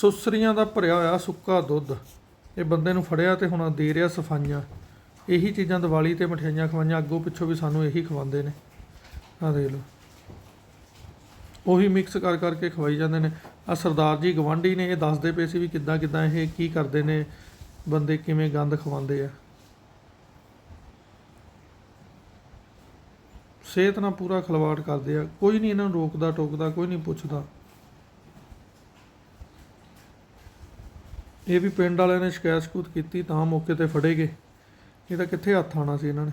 ਸੁਸਰੀਆਂ ਦਾ ਭਰਿਆ ਹੋਇਆ ਸੁੱਕਾ ਦੁੱਧ। ਇਹ ਬੰਦੇ ਨੂੰ ਫੜਿਆ ਤੇ ਹੁਣ ਦੇ ਰਿਹਾ ਸਫਾਈਆਂ। ਇਹੀ ਚੀਜ਼ਾਂ ਦੀਵਾਲੀ ਤੇ ਮਠਿਆਈਆਂ ਖਵਾਈਆਂ, ਅੱਗੋਂ ਪਿੱਛੋਂ ਵੀ ਸਾਨੂੰ ਇਹੀ ਖਵਾਉਂਦੇ ਨੇ। ਆਹ ਦੇਖ ਲਓ। ਉਹੀ ਮਿਕਸ ਕਰ ਕਰਕੇ ਖਵਾਈ ਜਾਂਦੇ ਨੇ। ਆ ਸਰਦਾਰ ਜੀ ਗਵਾਂਢੀ ਨੇ, ਇਹ ਦੱਸਦੇ ਪਏ ਸੀ ਵੀ ਕਿੱਦਾਂ ਕਿੱਦਾਂ ਇਹ ਕੀ ਕਰਦੇ ਨੇ, ਬੰਦੇ ਕਿਵੇਂ ਗੰਦ ਖਵਾਉਂਦੇ ਆ। ਸਿਹਤ ਨਾਲ ਪੂਰਾ ਖਿਲਵਾੜ ਕਰਦੇ ਆ। ਕੋਈ ਨਹੀਂ ਇਹਨਾਂ ਨੂੰ ਰੋਕਦਾ, ਟੋਕਦਾ, ਕੋਈ ਨਹੀਂ ਪੁੱਛਦਾ। ਇਹ ਵੀ ਪਿੰਡ ਵਾਲਿਆਂ ਨੇ ਸ਼ਿਕਾਇਤ ਸ਼ਕੂਤ ਕੀਤੀ ਤਾਂ ਮੌਕੇ ਤੇ ਫੜੇ ਗਏ। ਇਹ ਤਾਂ ਕਿੱਥੇ ਹੱਥ ਆਣਾ ਸੀ ਇਹਨਾਂ ਨੇ?